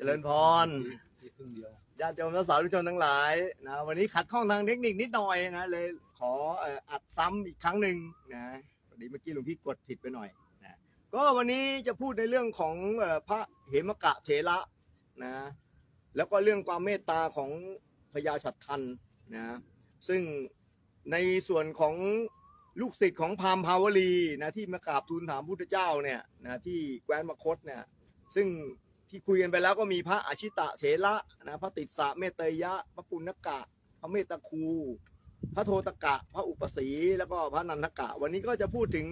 เจริญพรมีครึ่งเดียวญาติโยมและสาธุชนทั้งหลายนะวันนี้ขัดข้องทางเทคนิคนิดหน่อยนะเลยขอเอ่ออัดซ้ำอีกครั้งหนึ่งนะพอดีเมื่อกี้หลวงพี่กดผิดไปหน่อยนะก็วันนี้จะพูดในเรื่องของเอ่อพระเหมกะเถระนะแล้วก็เรื่องความเมตตาของพญาฉัตรทันนะซึ่งในส่วนของลูกศิษย์ของพราหมณ์ภาวลีนะที่มากราบทูลถามพุทธเจ้าเนี่ยนะที่แคว้นมคตเนี่ยซึ่ง ที่คุยกันไปแล้วก็มีพระอาชิตะเถระนะพระติสสะเมตเตยะ พระปุณกะ พระเมตคู พระโทตกะ พระอุปสีแล้วก็พระนันทกะ วันนี้ก็จะพูดถึง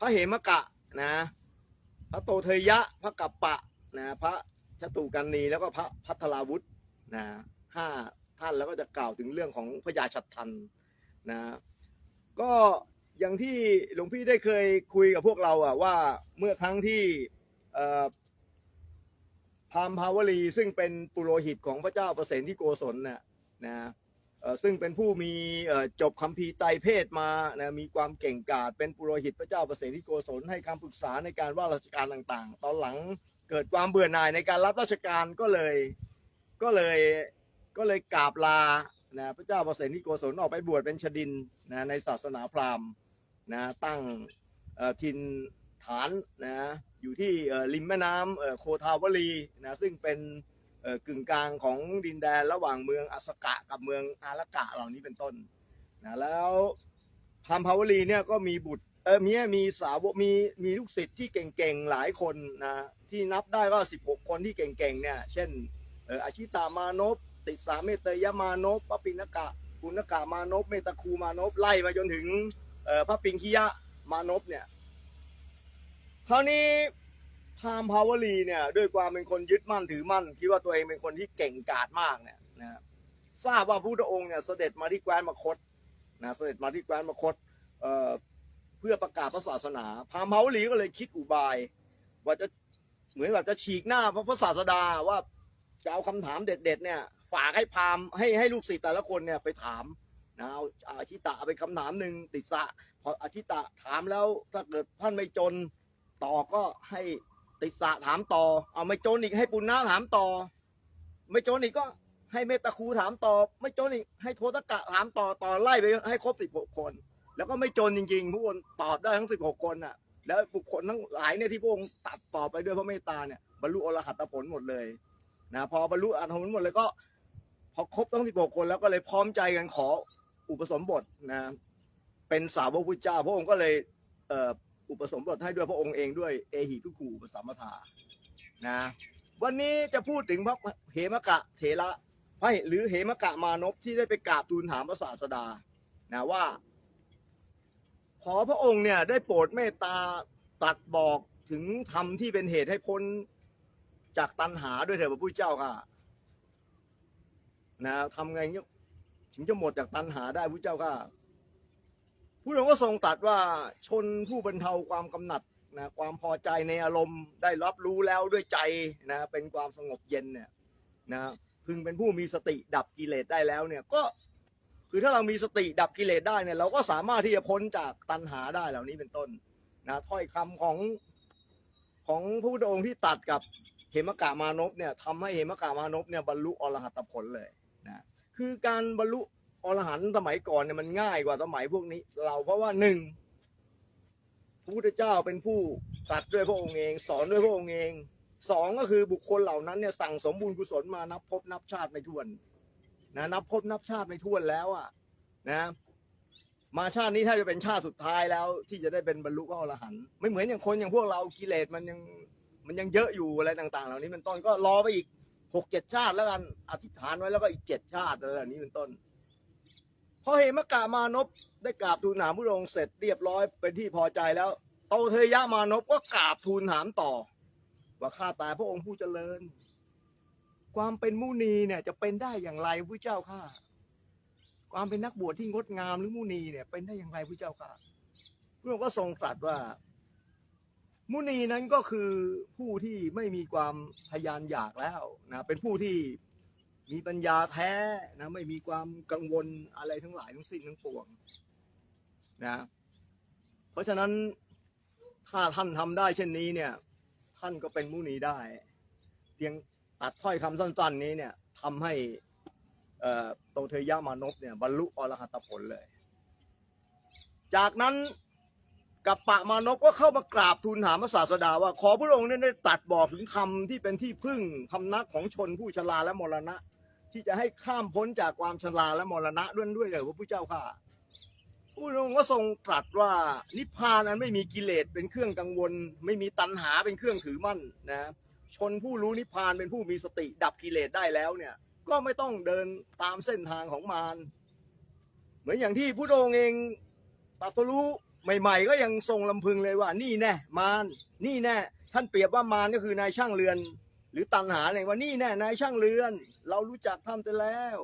พระเหมกะนะพระโตเทยะ พระกัปปะนะพระชตุกันนีแล้วก็พระพัทราวุธนะห้าท่านแล้วก็จะกล่าวถึงเรื่องของพญาชัดทันนะก็อย่างที่หลวงพี่ได้เคยคุยกับพวกเราอะว่าเมื่อครั้งที่เอ่อ พราหมณ์ภาวลีซึ่งเป็นปุโรหิตของพระเจ้าประเสนที่โกศลน่ะนะซึ่งเป็นผู้มีจบคัมภีร์ไตรเพศมานะมีความเก่งกาจเป็นปุโรหิตพระเจ้าประเสนที่โกศลให้คำปรึกษาในการว่าราชการต่างๆ ตอนหลังเกิดความเบื่อหน่ายในการรับราชการก็เลยก็เลยก็เลยกราบลานะพระเจ้าประเสนที่โกศลออกไปบวชเป็นชดินนะในศาสนาพราหมณ์นะตั้งเอ่อทินฐานนะ อยู่ที่ริมแม่น้ำโคทาวลีนะซึ่งเป็นกึ่งกลางของดินแดนระหว่างเมืองอัสกะกับเมืองอารักะเหล่านี้เป็นต้นนะแล้วพามณ์ภาวลีเนี่ยก็มีบุตรเออมีมีสาวกมีมีลูกศิษย์ที่เก่งๆหลายคนนะที่นับได้ก็16 คนที่เก่งๆเนี่ยเช่นอาชิตามานพติสาเมตเตยมานพพระปิณกะปุณกะมานพเมตคูมานพไล่มาจนถึงพระปิงคิยะมานพเนี่ย คราวนี้พามณ์ภาวลีเนี่ย ด้วยความเป็นคนยึดมั่นถือมั่นคิดว่าตัวเองเป็นคนที่เก่งกาจมากเนี่ยนะทราบว่าพระพุทธองค์เนี่ยเสด็จมาที่แคว้นมคตนะเสด็จมาที่แคว้นมคตเอ่อเพื่อประกาศพระศาสนา พามณ์ภาวลีก็เลยคิดอุบาย ว่าจะเหมือนแบบจะฉีกหน้าพระพุทธศาสดาว่าจะเอาคำถามเด็ด ๆ เนี่ย ฝากให้พามให้ให้ลูกศิษย์แต่ละคนเนี่ยไปถามนะเอาอาชิตะไปคำถามหนึ่งติดสะพออาชิตะถามแล้วถ้าเกิดท่านไม่จน ต่อก็ให้ติดสะถามต่อ เอาไม่โจนอีกให้ปุณณะถามต่อ ไม่โจนอีกก็ให้เมตคูถามต่อ ไม่โจนอีกให้โทตกะถามต่อต่อไล่ไปให้ครบสิบหกคน แล้วก็ไม่โจนจริงๆผู้คนตอบได้ทั้งสิบหกคนน่ะ แล้วบุคคลทั้งหลายเนี่ยที่พระองค์ตัดตอบไปด้วยพระเมตตาเนี่ยบรรลุอรหัตผลหมดเลยนะพอบรรลุอรหัตผลหมดเลยก็ พอครบทั้งสิบหกคนแล้วก็เลยพร้อมใจกันขออุปสมบทนะเป็นสาวกพุทธเจ้าพระองค์ก็เลยเอ่อ อุปสมบทให้ด้วยพระองค์เองด้วยเอหิทุกูอุปสัมปทานะวันนี้จะพูดถึงพระเหมกะเถระพระหรือเหมกะมานพที่ได้ไปกราบทูลถามพระศาสดานะว่า ขอพระองค์เนี่ยได้โปรดเมตตาตรัดบอกถึงธรรมที่เป็นเหตุให้พ้นจากตัณหาด้วยเถิดพระพุทธเจ้าค่ะนะทำไงเนี่ยถึงจะหมดจากตัณหาได้พระเจ้าค่ะ ผู้องค์ก็ทรงตรัสว่าชนผู้บรรเทาความกำหนัดนะความพอใจในอารมณ์ได้รับรู้แล้วด้วยใจนะเป็นความสงบเย็นเนี่ยนะพึงเป็นผู้มีสติดับกิเลสได้แล้วเนี่ยก็คือถ้าเรามีสติดับกิเลสได้เนี่ยเราก็สามารถที่จะพ้นจากตัณหาได้เหล่านี้เป็นต้นนะถ้อยคำของของพระพุทธองค์ที่ตัดกับเหมกามานพเนี่ยทำให้เหมกามานพเนี่ยบรรลุอรหัตผลเลยนะคือการบรรลุ อรหันต์สมัยก่อนเนี่ยมันง่ายกว่าสมัยพวกนี้ เราเพราะว่าหนึ่งพระพุทธเจ้าเป็นผู้ตรัสด้วยพระองค์เอง สอนด้วยพระองค์เองสองก็คือบุคคลเหล่านั้นเนี่ยสั่งสมบุญกุศลมานับพบนับชาติไม่ถ้วนนะนับพบนับชาติไม่ถ้วนแล้วอะนะมาชาตินี้ถ้าจะเป็นชาติสุดท้ายแล้ว ที่จะได้เป็นบรรลุพระอรหันต์ไม่เหมือนอย่างคนอย่างพวกเรากิเลสมันยังมันยังเยอะอยู่อะไรต่าง ๆ เหล่านี้เป็นต้นก็รอไปอีกหกเจ็ดชาติแล้วกันอธิษฐานไว้แล้วก็อีกเจ็ดชาติอะไรแบบนี้เป็นต้น พอเหมกามานพได้กราบทูลถามพระองค์เสร็จเรียบร้อยเป็นที่พอใจแล้วโตเทยะมานพก็กราบทูลถามต่อ ว่าข้าแต่พระองค์ผู้เจริญ ความเป็นมุนีเนี่ยจะเป็นได้อย่างไรพระเจ้าข้าความเป็นนักบวชที่งดงามหรือมุนีเนี่ยเป็นได้อย่างไรพระเจ้าข้าพระองค์ก็ทรงตรัสว่า มุนีนั้นก็คือผู้ที่ไม่มีความทยานอยากแล้วนะเป็นผู้ที่ มีปัญญาแท้นะไม่มีความกังวลอะไรทั้งหลายทั้งสิ้นทั้งปวงนะเพราะฉะนั้นถ้าท่านทำได้เช่นนี้เนี่ย ท่านก็เป็นมุนีได้ เพียงตัดถ้อยคำสั้น ๆ นี้เนี่ยทำให้เอ่อโตเทยามานพเนี่ยบรรลุอรหัตผลเลย จากนั้นกัปปะมานพก็เข้ามากราบทูลถามพระศาสดาว่าขอพระองค์ได้ตัดบอกถึงคำที่เป็นที่พึ่งคำนักของชนผู้ชราและมรณะ ที่จะให้ข้ามพ้นจากความชราและมรณะด้วยด้วยเลยพระพุทธเจ้าค่ะพระองค์ก็ทรงตรัสว่านิพพานนั้นไม่มีกิเลสเป็นเครื่องกังวล ไม่มีตัณหาเป็นเครื่องถือมั่นนะชนผู้รู้นิพพานเป็นผู้มีสติดับกิเลสได้แล้วเนี่ย ก็ไม่ต้องเดินตามเส้นทางของมารเหมือนอย่างที่พระองค์เองตรัสรู้ใหม่ ๆ ก็ยังทรงลำพึงเลยว่านี่แน่มารนี่แน่ท่านเปรียบว่ามารก็คือนายช่างเรือน หรือตันหาเนี่ยว่านี่แน่นายช่างเรือน เรารู้จักท่านไปแล้ว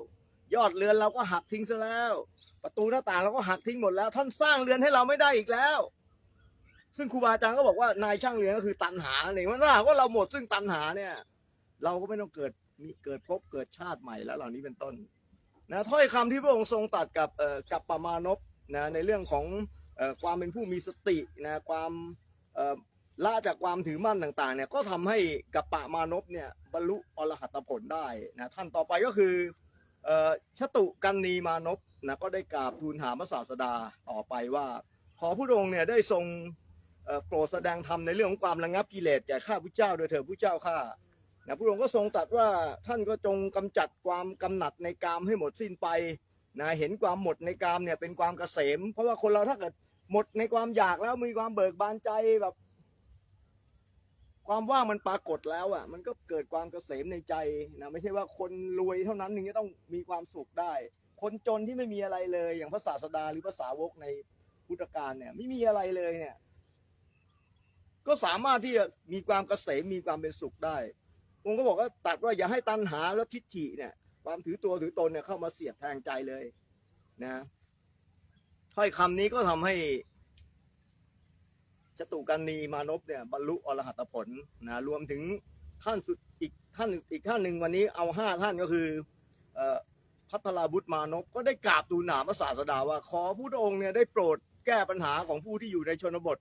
ยอดเรือนเราก็หักทิ้งซะแล้ว ประตูหน้าต่างเราก็หักทิ้งหมดแล้ว ท่านสร้างเรือนให้เราไม่ได้อีกแล้ว ซึ่งครูบาอาจารย์ก็บอกว่านายช่างเรือนก็คือตันหาเนี่ยว่าถ้าหากว่าเราหมดซึ่งตันหาเนี่ย เราก็ไม่ต้องเกิดมีเกิดภพเกิดชาติใหม่แล้วเหล่านี้เป็นต้นนะถ้อยคำที่พระองค์ทรงตัดกับเอ่อกับปมานพนะในเรื่องของเอ่อความเป็นผู้มีสตินะความเอ่อ ละจากความถือมั่นต่างๆเนี่ยก็ทำให้กัปปะมานพเนี่ยบรรลุอรหัตผลได้นะท่านต่อไปก็คืออชตุกันนีมานพนะก็ได้กราบทูลถามพระศาสดาต่อไปว่า ขอพระองค์เนี่ยได้ทรงโปรดแสดงธรรมในเรื่องของความระงับกิเลสแก่ข้าพุทธเจ้าโดยเถิดพุทธเจ้าข้านะพระองค์ก็ทรงตรัสว่าท่านก็จงกำจัดความกำหนัดในกามให้หมดสิ้นไปนะเห็นความหมดในกามเนี่ยเป็นความเกษม เพราะว่าคนเราถ้าเกิดหมดในความอยากแล้วมีความเบิกบานใจแบบ ความว่างมันปรากฏแล้วอะ มันก็เกิดความเกษมในใจนะไม่ใช่ว่าคนรวยเท่านั้นถึงจะต้องมีความสุขได้ คนจนที่ไม่มีอะไรเลย อย่างพระศาสดาหรือพระสาวกในพุทธกาลเนี่ย ไม่มีอะไรเลยเนี่ย ก็สามารถที่จะมีความเกษมมีความเป็นสุขได้ผมก็บอกว่าตัดว่าอย่าให้ตัณหาและทิฏฐิเนี่ย ความถือตัวถือตนเนี่ยเข้ามาเสียดแทงใจเลย นะถ้อยคำนี้ก็ทำให้ จตุกันนีมานพเนี่ยบรรลุอรหัตผลนะรวมถึงท่านสุดอีกท่านอีกท่านหนึ่งวันนี้เอาห้าท่านก็คืออพัทราบุตรมานพก็ได้กราบทูลถามพระศาสดาว่า ขอพระองค์เนี่ยได้โปรดแก้ปัญหาของผู้ที่อยู่ในชนบท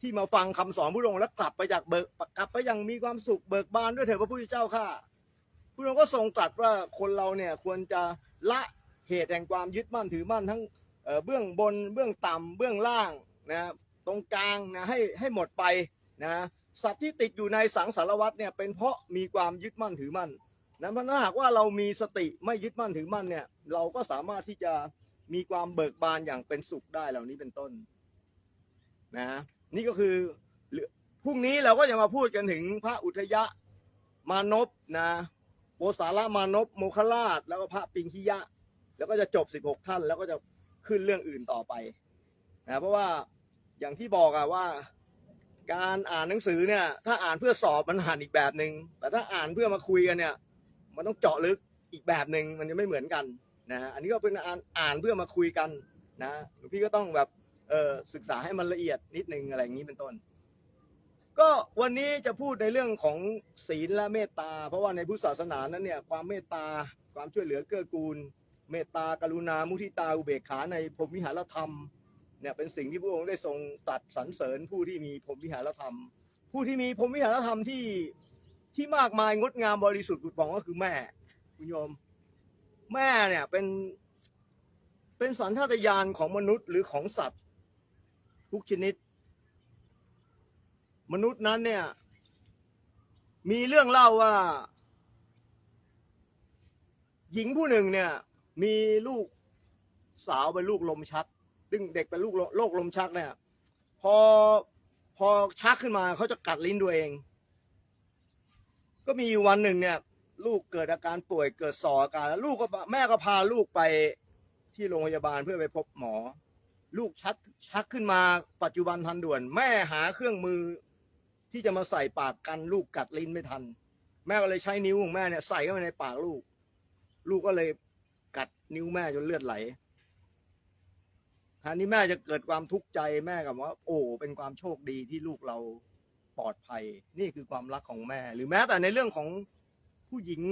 ที่มาฟังคำสอนพระองค์แล้วกลับไปจากเบิกกลับไปยังมีความสุขเบิกบานด้วยเถิดพระพุทธเจ้าข้าพระองค์ก็ทรงตรัสว่าคนเราเนี่ยควรจะละเหตุแห่งความยึดมั่นถือมั่นทั้งเอ่อเบื้องบนเบื้องต่ำเบื้องล่างนะ ตรงกลางนะให้ให้หมดไปนะสัตว์ที่ติดอยู่ในสังสารวัฏเนี่ยเป็นเพราะมีความยึดมั่นถือมั่นนะเพราะถ้าหากว่าเรามีสติไม่ยึดมั่นถือมั่นเนี่ยเราก็สามารถที่จะมีความเบิกบานอย่างเป็นสุขได้เหล่านี้เป็นต้นนะนี่ก็คือพรุ่งนี้เราก็จะมาพูดกันถึงพระอุทยะมานพนะโปสาระมานพโมคคราช แล้วก็พระปิงคิยะ แล้วก็จะจบ 16 ท่าน แล้วก็จะขึ้นเรื่องอื่นต่อไปนะเพราะว่า อย่างที่บอกอะว่า การอ่านหนังสือเนี่ย ถ้าอ่านเพื่อสอบมันอ่านอีกแบบหนึ่งแต่ถ้าอ่านเพื่อมาคุยกันเนี่ย มันต้องเจาะลึกอีกแบบหนึ่งมันจะไม่เหมือนกันนะอันนี้ก็เป็นอ่านอ่านเพื่อมาคุยกันนะหลวงพี่ก็ต้องแบบเออศึกษาให้มันละเอียดนิดนึงอะไรอย่างนี้เป็นต้น ก็วันนี้จะพูดในเรื่องของศีลและเมตตา เพราะว่าในพุทธศาสนานั้นเนี่ยความเมตตาความช่วยเหลือเกื้อกูล เมตตากรุณามุทิตาอุเบกขาในพรหมวิหารธรรม เนี่ยเป็นสิ่งที่พระองค์ได้ทรงตัดสรรเสริญผู้ที่มีพรหมวิหารธรรม ผู้ที่มีพรหมวิหารธรรมที่ที่มากมายงดงามบริสุทธิ์ผุดผ่องก็คือแม่ คุณโยม แม่เนี่ยเป็นเป็นสัญชาตญาณของมนุษย์หรือของสัตว์ ทุกชนิด มนุษย์นั้นเนี่ย มีเรื่องเล่าว่า หญิงผู้หนึ่งเนี่ย มีลูกสาวเป็นลูกลมชัก ซึ่งเด็กเป็นลูกโรคลมชักเนี่ยพอพอชักขึ้นมาเขาจะกัดลิ้นตัวเอง ก็มีวันหนึ่งเนี่ย ลูกเกิดอาการป่วยเกิดสออาการแล้วลูกก็แม่ก็พาลูกไปที่โรงพยาบาลเพื่อไปพบหมอ ลูกชักชักขึ้นมาปัจจุบันทันด่วน แม่หาเครื่องมือที่จะมาใส่ปากกันลูกกัดลิ้นไม่ทัน แม่ก็เลยใช้นิ้วของแม่เนี่ยใส่เข้าไปในปากลูก ลูกก็เลยกัดนิ้วแม่จนเลือดไหล ทีนี้แม่จะเกิดความทุกข์ใจแม่กับว่า โอ้เป็นความโชคดีที่ลูกเราปลอดภัย นี่คือความรักของแม่ หรือแม้แต่ในเรื่องของผู้หญิง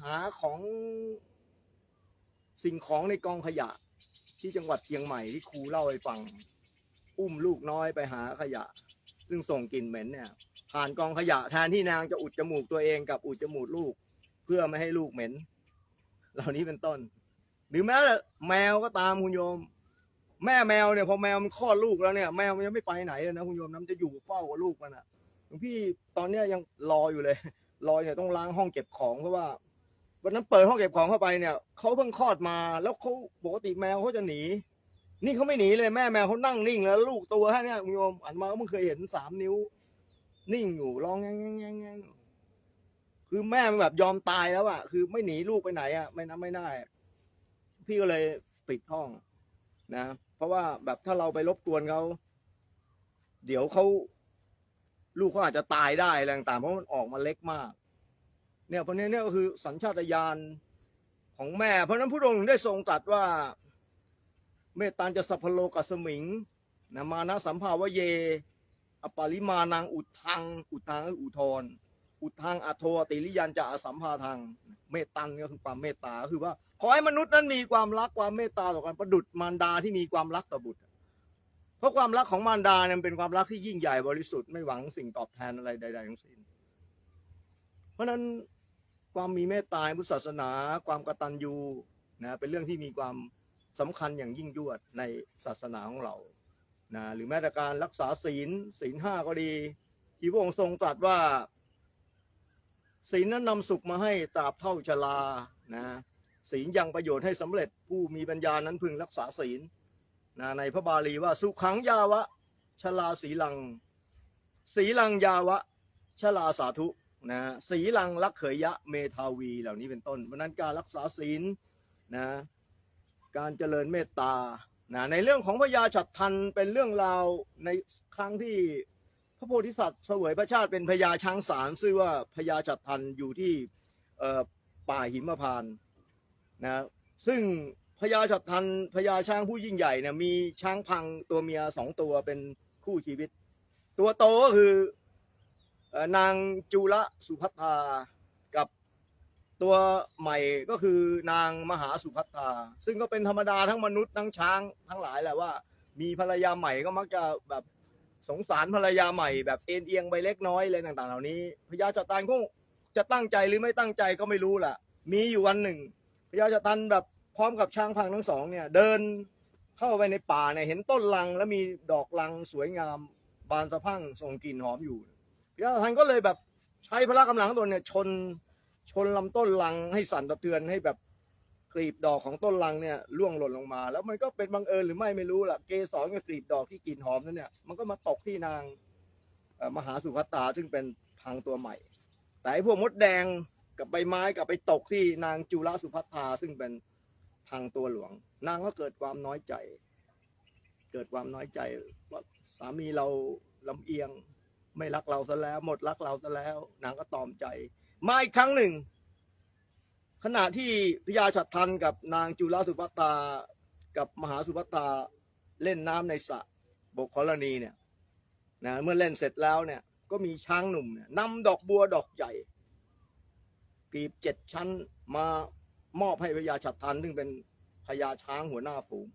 หาของสิ่งของในกองขยะ ที่จังหวัดเชียงใหม่ที่ครูเล่าให้ฟัง อุ้มลูกน้อยไปหาขยะ ซึ่งส่งกลิ่นเหม็นเนี่ย ผ่านกองขยะแทนที่นางจะอุดจมูกตัวเองกับอุดจมูกลูก เพื่อไม่ให้ลูกเหม็น เหล่านี้เป็นต้น หรือแม้แต่แมวก็ตามคุณโยม แม่แมวเนี่ยพอแมวมันคลอดลูกแล้วเนี่ยแมวมันยังไม่ไปไหนเลยนะคุณโยมนะมันจะอยู่เฝ้ากับลูกมันอะหลวงพี่ตอนเนี้ยยังรออยู่เลยรอเนี่ยต้องล้างห้องเก็บของเพราะว่าวันนั้นเปิดห้องเก็บของเข้าไปเนี่ยเขาเพิ่งคลอดมาแล้วเขาปกติแมวเขาจะหนี นี่เขาไม่หนีเลยแม่แมวเขานั่งนิ่งแล้วลูกตัวแค่นี้คุณโยมอันมาก็เพิ่งเคยเห็นสามนิ้ว นิ่งอยู่ร้องแง่งแง่งแง่งคือแม่มันแบบยอมตายแล้วอะคือไม่หนีลูกไปไหนอะไม่นะไม่ได้พี่ก็เลยปิดห้องนะ ราะว่าแบบถ้าเราไปรบกวนเขาเดี๋ยวเขาลูกเขาอาจจะตายได้อะไรต่างๆเพราะมันออกมาเล็กมาก เนี่ยเพราะนี้เนี่ยก็คือสัญชาตญาณของแม่ เพราะนั้นพระองค์ได้ทรงตรัสว่า เมตตาจะสัพพโลกัสมิงนะมานะสัมภาวะเย อปาริมานังอุทัง อุทังอุทร อุทังอโทติริยันจะอสัมภาทังเมตตังก็คือความเมตตาคือว่า ขอให้มนุษย์นั้นมีความรักความเมตตาต่อกันประดุจมารดาที่มีความรักต่อบุตร เพราะความรักของมารดาเนี่ยเป็นความรักที่ยิ่งใหญ่บริสุทธิ์ไม่หวังสิ่งตอบแทนอะไรใด ๆ ทั้งสิ้น เพราะนั้นความมีเมตตาในพุทธศาสนา ความกตัญญูนะเป็นเรื่องที่มีความสำคัญอย่างยิ่งยวดในศาสนาของเรานะหรือแม้แต่การรักษาศีลศีลห้าก็ดีที่พระองค์ทรงตรัสว่า ศีลนั้นนำสุขมาให้ตราบเท่าชรานะศีลยังประโยชน์ให้สำเร็จผู้มีปัญญานั้นพึงรักษาศีลนะในพระบาลีว่าสุขังยาวะชลาศีลัง ศีลังยาวะชลาสาธุนะศีลังลักเขยยะเมทาวีเหล่านี้เป็นต้นเพราะนั้นการรักษาศีลนะการเจริญเมตตานะในเรื่องของพญาฉัตรทันเป็นเรื่องราวในครั้งที่ ระโพธิสัตว์เสวยพระชาติเป็นพญาช้างสารชื่อว่าพญาจัดทันอยู่ที่ป่าหิมพานต์นะซึ่งพญาจัดทันพญาช้างผู้ยิ่งใหญ่เนี่ยมีช้างพังตัวเมียสองตัวเป็นคู่ชีวิต ตัวโตก็คืออนางจุลสุพัทากับตัวใหม่ก็คือนางมหาสุพัทาซึ่งก็เป็นธรรมดาทั้งมนุษย์ทั้งช้างทั้งหลายแหละว่า มีภรรยาใหม่ก็มักจะแบบ สงสารภรรยาใหม่แบบเอ็นเอียงไปเล็กน้อยอะไรต่าง ๆ เหล่านี้พญาจตันคงจะตั้งใจหรือไม่ตั้งใจก็ไม่รู้แหละมีอยู่วันหนึ่งพญาจตันแบบพร้อมกับช้างพังทั้งสองเนี่ยเดินเข้าไปในป่าเนี่ยเห็นต้นลังแล้วมีดอกลังสวยงามบานสะพั่งส่งกลิ่นหอมอยู่พญาจตันก็เลยแบบใช้พละกำลังของตนเนี่ยชนชนลำต้นลังให้สั่นสะเทือนให้แบบ กลีบดอกของต้นลังเนี่ยร่วงหล่นลงมา แล้วมันก็เป็นบังเอิญหรือไม่ไม่รู้ล่ะเกสรกับกลีบดอกที่กลิ่นหอมนั่นเนี่ยมันก็มาตกที่นางมหาสุภัตตาซึ่งเป็นพังตัวใหม่ แต่ไอ้พวกมดแดงกับใบไม้กับไปตกที่นางจุลสุภัตตาซึ่งเป็นพังตัวหลวง นางก็เกิดความน้อยใจ เกิดความน้อยใจว่าสามีเราลำเอียง ไม่รักเราซะแล้ว หมดรักเราซะแล้ว นางก็ตอมใจ มาอีกครั้งหนึ่ง ขณะที่พญาฉัตรทันกับนางจุลสุภัตตา กับมหาสุภัตตาเล่นน้ำในสระบกกรณีเนี่ยนะเมื่อเล่นเสร็จแล้วเนี่ยก็มีช้างหนุ่มเนี่ยนำดอกบัวดอกใหญ่กีบเจ็ดชั้นมามอบให้พญาฉัตรทันซึ่งเป็นพญาช้างหัวหน้าฝูง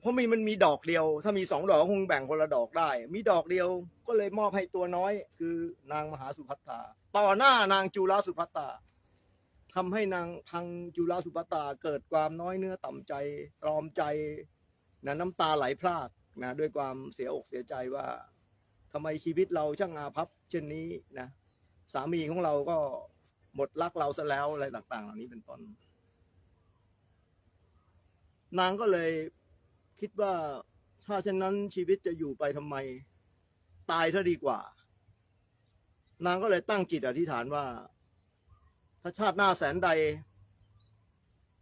เพราะพมีมันมีดอกเดียว ถ้ามีสองดอกก็คงแบ่งคนละดอกได้ มีดอกเดียวก็เลยมอบให้ตัวน้อย คือนางมหาสุภัตตา ต่อหน้านางจุลสุภัตตา ทำให้นางพังจุลสุภัตตาเกิดความน้อยเนื้อต่ำใจตรอมใจนะน้ำตาไหลพรากนะด้วยความเสียอกเสียใจว่าทำไมชีวิตเราช่างอาภัพเช่นนี้นะสามีของเราก็หมดรักเราซะแล้วอะไรต่าง ๆ เหล่านี้เป็นต้น นางก็เลยคิดว่าถ้าเช่นนั้นชีวิตจะอยู่ไปทำไม ตายซะดีกว่า นางก็เลยตั้งจิตอธิษฐานว่า ถ้าชาติหน้าแสนใด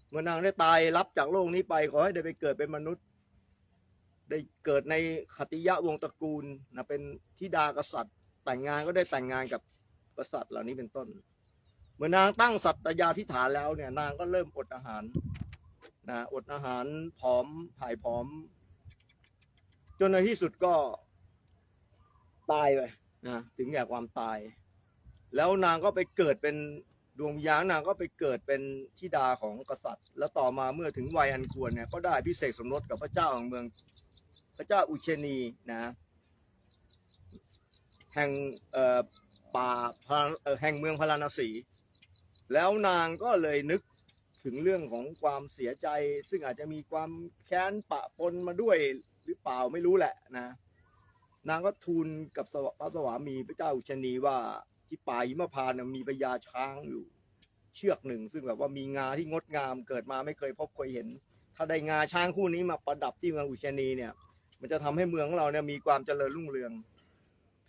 เมื่อนางได้ตายรับจากโลกนี้ไปขอให้ได้ไปเกิดเป็นมนุษย์ ได้เกิดในขติยะวงศ์ตระกูลนะเป็นธิดากษัตริย์ แต่งงานก็ได้แต่งงานกับกษัตริย์เหล่านี้เป็นต้น เมื่อนางตั้งสัตยาธิฐานแล้วเนี่ย นางก็เริ่มอดอาหารนะอดอาหารผอมถ่ายผอม จนในที่สุดก็ตายไปนะถึงแก่ความตาย แล้วนางก็ไปเกิดเป็น วงวิญญาณนางก็ไปเกิดเป็นธิดาของกษัตริย์ แล้วต่อมาเมื่อถึงวัยอันควรเนี่ยก็ได้พิเศษสมรสกับพระเจ้าของเมือง พระเจ้าอุเชนีนะแห่งป่าแห่งเมืองพาราณสี แล้วนางก็เลยนึกถึงเรื่องของความเสียใจ ซึ่งอาจจะมีความแค้นปะปนมาด้วยหรือเปล่าไม่รู้แหละนะ นางก็ทูลกับพระสวามีพระเจ้าอุชนีว่า ที่ป่าหิมพานต์น่ะมีพญาช้างอยู่ เชือกหนึ่งซึ่งแบบว่ามีงาที่งดงามเกิดมาไม่เคยพบเคยเห็น ถ้าได้งาช้างคู่นี้มาประดับที่เมืองอุชนีเนี่ย มันจะทำให้เมืองของเราเนี่ยมีความเจริญรุ่งเรือง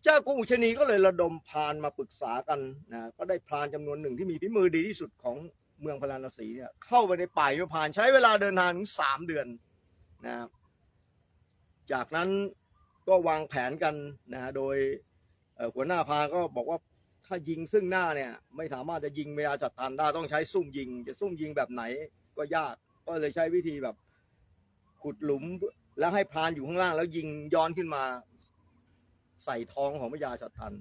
เจ้ากรุงอุชนีก็เลยระดมพรานมาปรึกษากันนะก็ได้พรานจำนวนหนึ่งที่มีฝีมือดีที่สุดของเมืองพาราณสีเนี่ยเข้าไปในป่าหิมพานต์ใช้เวลาเดินทางถึงสามเดือนนะครับจากนั้นก็วางแผนกันนะโดยเอ่อหัวหน้าพรานก็บอกว่า ถ้ายิงซึ่งหน้าเนี่ย ไม่สามารถจะยิงเวลาจัดทันได้ต้องใช้ซุ่มยิง จะซุ่มยิงแบบไหนก็ยาก ก็เลยใช้วิธีแบบ ขุดหลุมแล้วให้พรานอยู่ข้างล่าง แล้วยิงย้อนขึ้นมา ใส่ท้องของพญาจัดทัน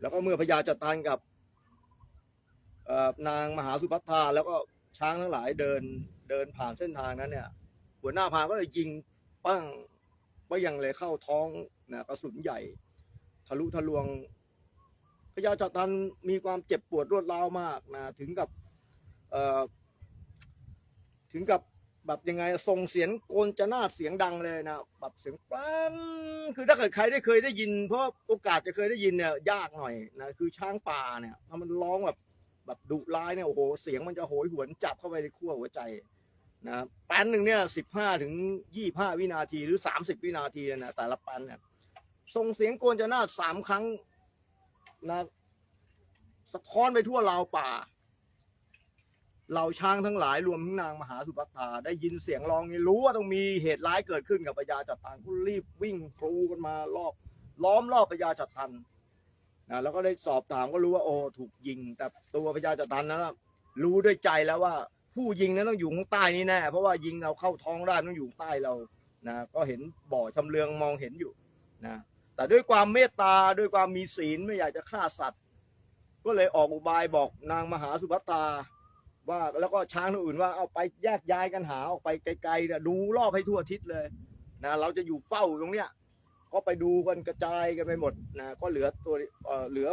แล้วก็เมื่อพญาจัดทันกับนางมหาสุภัทธาแล้วก็ช้างทั้งหลายเดินเดินผ่านเส้นทางนั้นเนี่ย หัวหน้าพานก็เลยยิงปั้งไปยังเลยเข้าท้องนะกระสุนใหญ่ ทะลุทะลวง พญาจัดทันมีความเจ็บปวดรวดร้าวมากนะถึงกับเอ่อถึงกับแบบยังไงส่งเสียงโกนจะนาดเสียงดังเลยนะแบบเสียงปั้นคือถ้าเกิดใครได้เคยได้ยิน เพราะโอกาสจะเคยได้ยินเนี่ยยากหน่อยนะคือช้างป่าเนี่ยถ้ามันร้องแบบแบบดุร้ายเนี่ยโอ้โหเสียงมันจะโหยหวนจับเข้าไปในขั้วหัวใจนะแป้นหนึ่งเนี่ยสิบห้าถึงยี่ห้าวินาทีหรือสามสิบวินาทีนะแต่ละแป้นเนี่ยส่งเสียงโกนจะนาดสามครั้ง นะสะท้อนไปทั่วราวป่าเหล่าช้างทั้งหลายรวมทั้งนางมหาสุภัทธาได้ยินเสียงร้องนี้รู้ว่าต้องมีเหตุร้ายเกิดขึ้นกับพญาจัดทันก็รีบวิ่งกรูกันมารอบ ล้อมรอบพญาจัดทันนะแล้วก็ได้สอบถามก็รู้ว่าโอ้ถูกยิง แต่ตัวพญาจัดทันนั้นนะรู้ด้วยใจแล้วว่า ผู้ยิงนั้นต้องอยู่ข้างใต้นี่แน่เพราะว่ายิงเราเข้าท้องได้ต้องอยู่ใต้เรานะก็เห็นบ่อชำเลืองมองเห็นอยู่นะ แต่ด้วยความเมตตาด้วยความมีศีลไม่อยากจะฆ่าสัตว์ ก็เลยออกอุบายบอกนางมหาสุภัทธาว่าแล้วก็ช้างตัวอื่นว่าเอาไปแยกย้ายกันหาออกไปไกลๆนะดูรอบให้ทั่วทิศเลยนะเราจะอยู่เฝ้าตรงเนี้ยก็ไปดูกันกระจายกันไปหมดนะก็เหลือตัวเอ่อเหลือ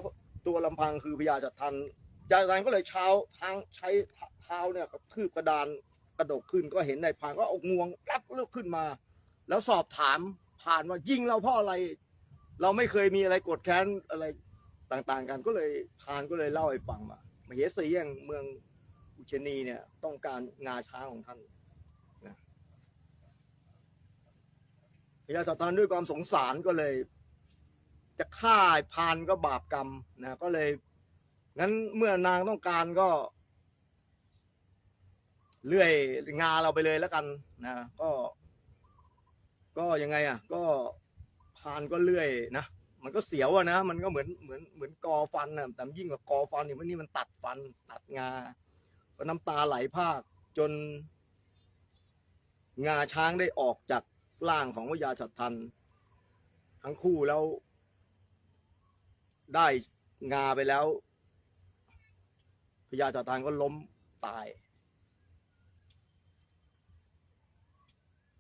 ตัวลำพังคือพญาจัดทันจัดทันก็เลยเช้าทางใช้เท้าเนี่ยกระทืบกระดานกระดกขึ้นก็เห็นนายพานก็เอางวงรับเลือกขึ้นมา แล้วสอบถามผ่านว่ายิงเราเพราะอะไร เราไม่เคยมีอะไรกดแค้นอะไรต่างๆ กันก็เลยพานก็เลยเล่าให้ฟังว่ามเหสีแห่งเมืองอุชนีเนี่ย ต้องการงาช้างของท่านนะพญาสัตนด้วยความสงสารก็เลย จะฆ่าพานก็บาปกรรมนะก็เลยงั้นเมื่อนางต้องการก็ เลื่อยงาเราไปเลยแล้วกันนะก็ ก็ยังไงอะ ก็ พานก็เลื่อยนะมันก็เสียวอะนะ มันก็เหมือนเหมือนเหมือนกอฟันนะแต่ยิ่งกว่ากอฟันเนี่ยมันนี่มันตัดฟันตัดงา ก็น้ำตาไหลภาคจน งาช้างได้ออกจากร่างของพญาฉัตรทัน ทั้งคู่แล้ว ได้งาไปแล้วพญาฉัตรทันก็ล้มตาย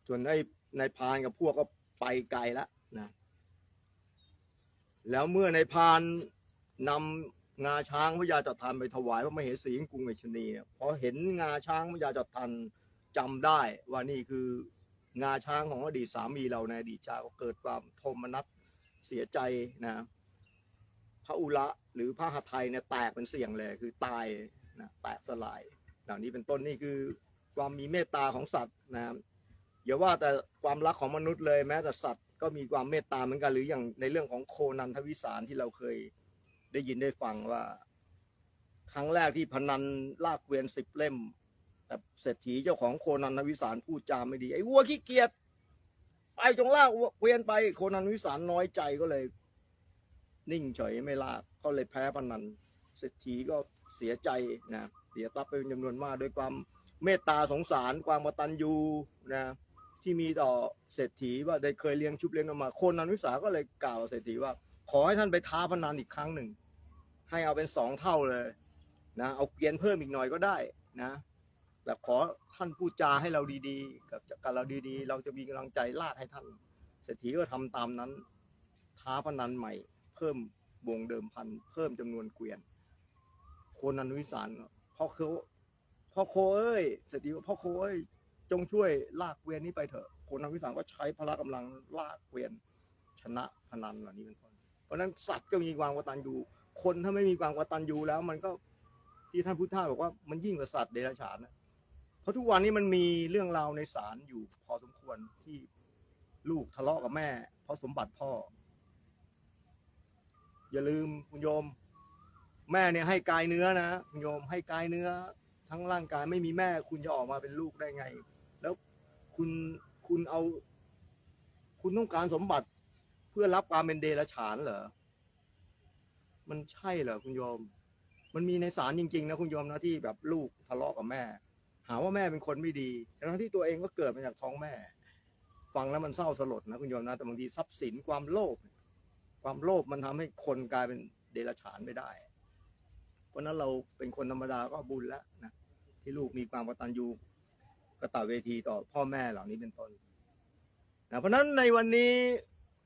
ส่วนไอ้นายพานกับพวกก็ไปไกลแล้วนะ แล้วเมื่อในพานนำงาช้างพญาจัดทันไปถวายพระมเหสีกรุงเอชนีเนี่ยพอเห็นงาช้างพญาจัดทันจำได้ว่านี่คืองาช้างของอดีตสามีเราในอดีตชาติก็เกิดความโทมนัสเสียใจนะพระอุระหรือพระหัตถ์ไทยเนี่ยแตกเป็นเสี่ยงเลยคือตายนะแตกสลายเหล่านี้เป็นต้นนี่คือความมีเมตตาของสัตว์นะอย่าว่าแต่ความรักของมนุษย์เลยแม้แต่สัตว์ ก็มีความเมตตาเหมือนกันหรืออย่างในเรื่องของโคนันทวิสารที่เราเคยได้ยินได้ฟังว่า ครั้งแรกที่พนันลากเกวียนสิบเล่ม แต่เศรษฐีเจ้าของโคนันทวิสารพูดจาไม่ดีไอ้วัวขี้เกียจไปจงลากเกวียนไปโคนันทวิสารน้อยใจก็เลย นิ่งเฉยไม่ลากก็เลยแพ้พนันเศรษฐีก็เสียใจนะเสียทรัพย์ไปเป็นจำนวนมากด้วยความเมตตาสงสารความกตัญญูนะ ที่มีต่อเศรษฐีว่าได้เคยเลี้ยงชุบเลี้ยงออกมาโคนนันวิสาก็เลยกล่าวเศรษฐีว่า ขอให้ท่านไปท้าพนันอีกครั้งหนึ่ง ให้เอาเป็นสองเท่าเลยนะเอาเกวียนเพิ่มอีกหน่อยก็ได้นะแต่ขอท่านพูดจาให้เราดีๆ กับกับเราดีๆ เราจะมีกำลังใจลากให้ท่าน เศรษฐีก็ทำตามนั้น ท้าพนันใหม่ เพิ่มวงเดิมพันเพิ่มจำนวนเกวียนโคนันวิสารพ่อโคพ่อโคเอ้ยเสถีว่าพ่อโคเอ้ย จงช่วยลากเกวียนนี้ไปเถอะ คนันวิสารก็ใช้พละกำลังลากเกวียนชนะพนันเหล่านี้เป็นต้นเพราะนั้นสัตว์ก็มีความกตัญญูคนถ้าไม่มีความกตัญญูแล้ว มันก็ที่ท่านพุทธทาบอกว่ามันยิ่งกว่าสัตว์เดรัจฉานนะเพราะทุกวันนี้มันมีเรื่องราวในศาลอยู่พอสมควรที่ลูกทะเลาะกับแม่ เพราะสมบัติพ่อ อย่าลืมคุณโยม แม่เนี่ยให้กายเนื้อนะคุณโยมให้กายเนื้อ ทั้งร่างกายไม่มีแม่ คุณจะออกมาเป็นลูกได้ไง คุณคุณเอา คุณต้องการสมบัติเพื่อรับความเป็นเดรัจฉานเหรอ มันใช่เหรอคุณโยม มันมีในสารจริง ๆ นะคุณโยมนะที่แบบลูกทะเลาะกับแม่ หาว่าแม่เป็นคนไม่ดีทั้งที่ตัวเองก็เกิดมาจากท้องแม่ ฟังแล้วมันเศร้าสลดนะคุณโยมนะแต่บางทีทรัพย์สินความโลภความโลภมันทำให้คนกลายเป็นเดรัจฉานไม่ได้ เพราะฉะนั้นเราเป็นคนธรรมดาก็บุญแล้วนะที่ลูกมีความกตัญญู กตเวทีต่อพ่อแม่เหล่านี้เป็นต้นนะเพราะฉะนั้นในวันนี้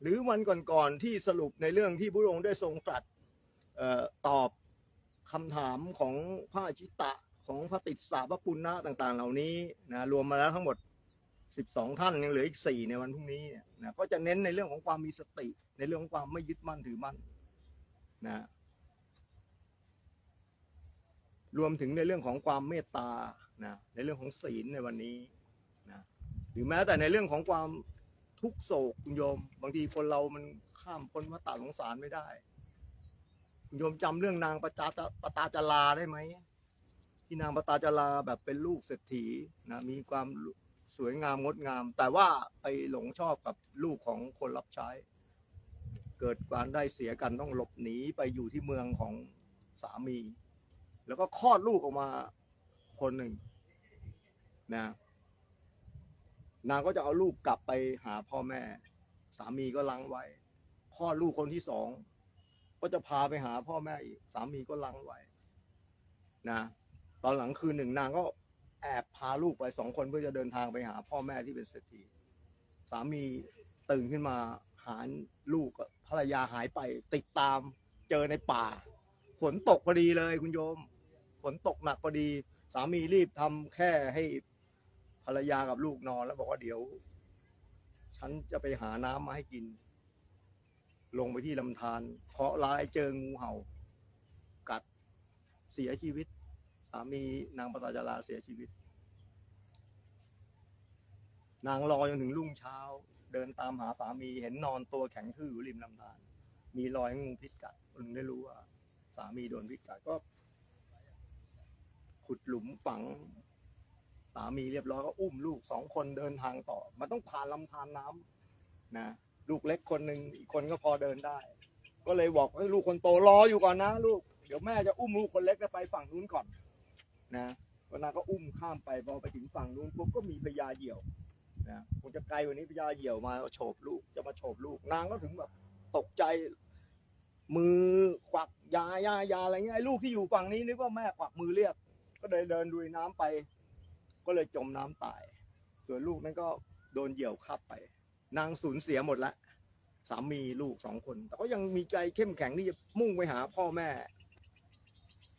หรือวันก่อนๆที่สรุปในเรื่องที่พระองค์ได้ทรงตรัสตอบคำถามของพระอจิตะของพระติสสะพระปุณณะต่าง ๆ เหล่านี้นะรวมมาแล้วทั้งหมด 12 ท่านยังเหลืออีก 4 ในวันพรุ่งนี้นะก็จะเน้นในเรื่องของความมีสติ ในเรื่องของความไม่ยึดมั่นถือมั่นนะรวมถึงในเรื่องของความเมตตา นะในเรื่องของศีลในวันนี้นะหรือแม้แต่ในเรื่องของความทุกโศกคุณโยม บางทีคนเรามันข้ามพ้นวัฏฏะสงสารไม่ได้ คุณโยมจำเรื่องนางปตาปตาจาราได้ไหมที่นางปตาจาราแบบเป็นลูกเศรษฐีนะมีความสวยงามงดงาม แต่ว่าไปหลงชอบกับลูกของคนรับใช้ เกิดการได้เสียกันต้องหลบหนีไปอยู่ที่เมืองของสามี แล้วก็คลอดลูกออกมา คนหนึ่งนะนางก็จะเอาลูกกลับไปหาพ่อแม่ สามีก็ลังไว้คลอดลูกคนที่สองก็จะพาไปหาพ่อแม่อีก สามีก็ลังไว้นะตอนหลังคืนหนึ่งนางก็แอบพาลูกไปสองคนเพื่อจะเดินทางไปหาพ่อแม่ที่เป็นเศรษฐีสามีตื่นขึ้นมาหาลูกภรรยาหายไป ติดตามเจอในป่า ฝนตกพอดีเลยคุณโยม ฝนตกหนักพอดี สามีรีบทำแค่ให้ภรรยากับลูกนอน แล้วบอกว่าเดี๋ยว ฉันจะไปหาน้ำมาให้กิน ลงไปที่ลำธารเคาะร้ายเจองูเห่า กัดเสียชีวิต สามีนางปตาจาราเสียชีวิต นางรอจนถึงรุ่งเช้า เดินตามหาสามีเห็นนอนตัวแข็งทื่ออยู่ริมลำธารมีรอยงูพิษกัดถึงได้รู้ว่า สามีโดนพิษกัดก็ ขุดหลุมฝังสามีเรียบร้อยก็อุ้มลูกสองคนเดินทางต่อ มันต้องผ่านลำธารน้ำนะลูกเล็กคนหนึ่งอีกคนก็พอเดินได้ ก็เลยบอกให้ลูกคนโตรออยู่ก่อนนะ ลูกเดี๋ยวแม่จะอุ้มลูกคนเล็กไปฝั่งนู้นก่อนนะวันนั้นก็อุ้มข้ามไปพอไปถึงฝั่งนู้นปุ๊บก็มีพญาเหี่ยวนะคงจะไกลกว่านี้พญาเหี่ยวมาโฉบลูกจะมาโฉบลูกนางก็ถึงแบบตกใจ มือควักยายายาอะไรเงี้ยไอ้ลูกที่อยู่ฝั่งนี้นึกว่าแม่ควักมือเรียก ก็เลยเดินดุยน้ำไป ก็เลยจมน้ำตาย ส่วนลูกนั้นก็โดนเหยี่ยวขับไป นางสูญเสียหมดละสามีลูกสองคน แต่ก็ยังมีใจเข้มแข็งที่จะมุ่งไปหาพ่อแม่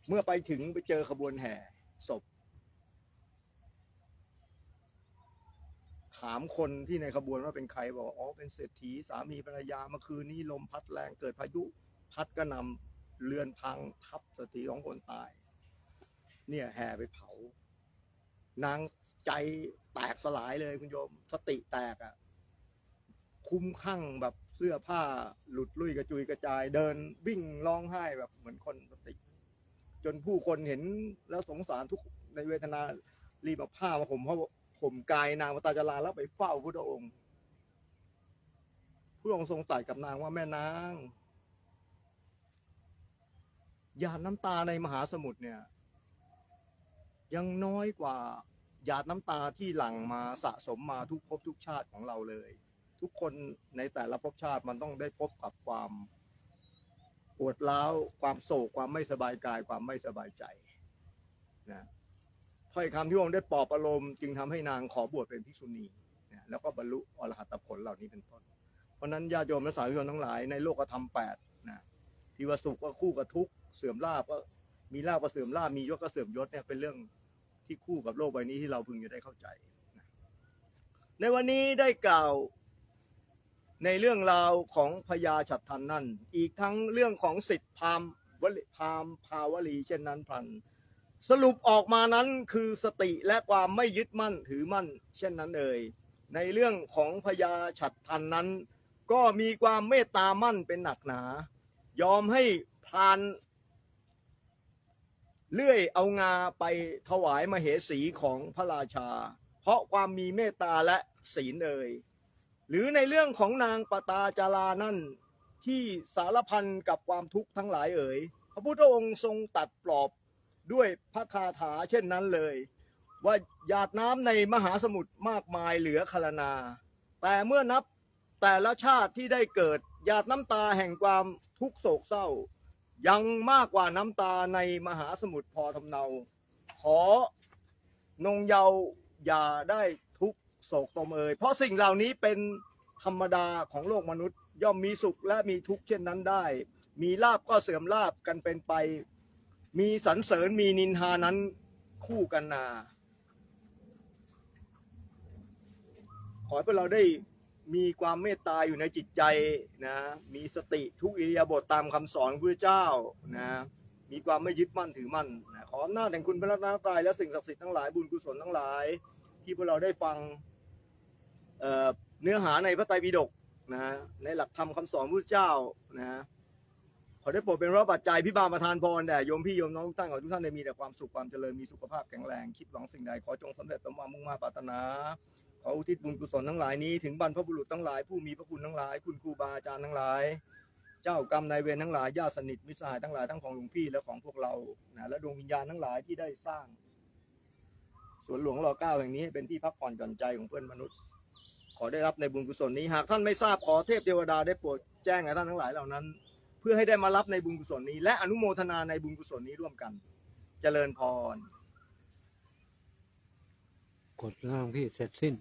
เมื่อไปถึงไปเจอขบวนแห่ศพ ถามคนที่ในขบวนว่าเป็นใครบอกว่าอ๋อเป็นเศรษฐีสามีภรรยาเมื่อคืนนี้ลมพัดแรงเกิดพายุ พัดกระนำเรือนพังทับสตรีของคนตาย เนี่ยแห่ไปเผา นางใจแตกสลายเลยคุณโยม สติแตกอะ่ะ คุ้มข้างแบบเสื้อผ้าหลุดลุ่ยกระจุยกระจาย เดินวิ่งร้องไห้แบบเหมือนคนสติ จนผู้คนเห็นแล้วสงสารทุกในเวทนารีบเอาผ้ามาผมเพราะผมกายนางวตาจาราแล้วไปเฝ้าพระองค์พระองค์ทรงตรัสกับนางว่าแม่นางหยาดน้ำตาในมหาสมุทรเนี่ย ยังน้อยกว่าหยาดน้ำตาที่หลั่งมาสะสมมาทุกภพทุกชาติของเราเลย ทุกคนในแต่ละภพชาติมันต้องได้พบกับความปวดร้าวความโศกความไม่สบายกายความไม่สบายใจนะถ้อยคำที่องค์ได้ปลอบประโลมจึงทำให้นางขอบวชเป็นภิกษุณีนะแล้วก็บรรลุอรหัตผลเหล่านี้เป็นต้น เพราะฉะนั้นญาติโยมและสาธุชนทั้งหลายในโลกธรรมแปดนะที่ว่าสุขก็คู่กับทุกข์เสื่อมลาบก็ มีลาบก็เสื่อมลาบมียศก็เสื่อมยศเนี่ยเป็นเรื่องที่คู่กับโลกใบนี้ที่เราพึงจะได้เข้าใจนะในวันนี้ได้กล่าวในเรื่องราวของพญาฉัตรทันนั่น อีกทั้งเรื่องของสิทธิพามวลิพามภาวลีเช่นนั้นพัน สรุปออกมานั้นคือสติและความไม่ยึดมั่นถือมั่น เช่นนั้นเอ่ยในเรื่องของพญาฉัตรทันนั้น ก็มีความเมตตามั่นเป็นหนักหนา ยอมให้พาน เลื่อยเอางาไปถวายมเหสีของพระราชา เพราะความมีเมตตาและศีลเอ่ยหรือในเรื่องของนางปตาจารานั่น ที่สารพันกับความทุกข์ทั้งหลายเอ่ยพระพุทธองค์ทรงตัดปลอบด้วยพระคาถาเช่นนั้นเลย ว่าหยาดน้ำในมหาสมุทรมากมายเหลือคลนา แต่เมื่อนับแต่ละชาติที่ได้เกิดหยาดน้ำตาแห่งความทุกโศกเศร้า ยังมากกว่าน้ำตาในมหาสมุทรพอทำเนา ขอนงเยาอย่าได้ทุกโศกตมเอ่ยเพราะสิ่งเหล่านี้เป็นธรรมดาของโลกมนุษย์ ย่อมมีสุขและมีทุกข์เช่นนั้นได้ มีลาบก็เสื่อมลาบกันเป็นไป มีสรรเสริญมีนินทานั้นคู่กันนา ขอให้พวกเราได้ มีความเมตตาอยู่ในจิตใจนะ มีสติทุกอิริยาบถตามคำสอนพระเจ้านะ มีความไม่ยึดมั่นถือมั่นนะขออำนาจแห่งคุณพระรัตนตรัยและสิ่งศักดิ์สิทธิ์ทั้งหลายบุญกุศลทั้งหลาย ที่พวกเราได้ฟังเเนื้อหาในพระไตรปิฎกนะในหลักธรรมคำสอนพระเจ้านะขอได้โปรดเป็นพระปัจจัยพิบาลประทานพรแด่โยมพี่โยมน้องทุกท่านขอทุกท่านได้มีแต่ความสุขความเจริญมีสุขภาพแข็งแรงคิดหวังสิ่งใดขอจงสำเร็จสมความมุ่งมา่ปรารถนา ขออุทิศบุญกุศลทั้งหลายนี้ถึงบรรพบุรุษทั้งหลายผู้มีพระคุณทั้งหลาย คุณครูบาอาจารย์ทั้งหลาย เจ้ากรรมนายเวรทั้งหลายญาติสนิทมิตรสหายทั้งหลายทั้งของหลวงพี่และของพวกเรานะและดวงวิญญาณทั้งหลายที่ได้สร้างสวนหลวงรอเก้าแห่งนี้ให้เป็นที่พักผ่อนหย่อนใจของเพื่อนมนุษย์ ขอได้รับในบุญกุศลนี้หากท่านไม่ทราบขอเทพเทวดาได้โปรดแจ้งให้ท่านทั้งหลายเหล่านั้น เพื่อให้ได้มารับในบุญกุศลนี้ และอนุโมทนาในบุญกุศลนี้ร่วมกัน เจริญพรกดล่างพี่เสร็จสิ้น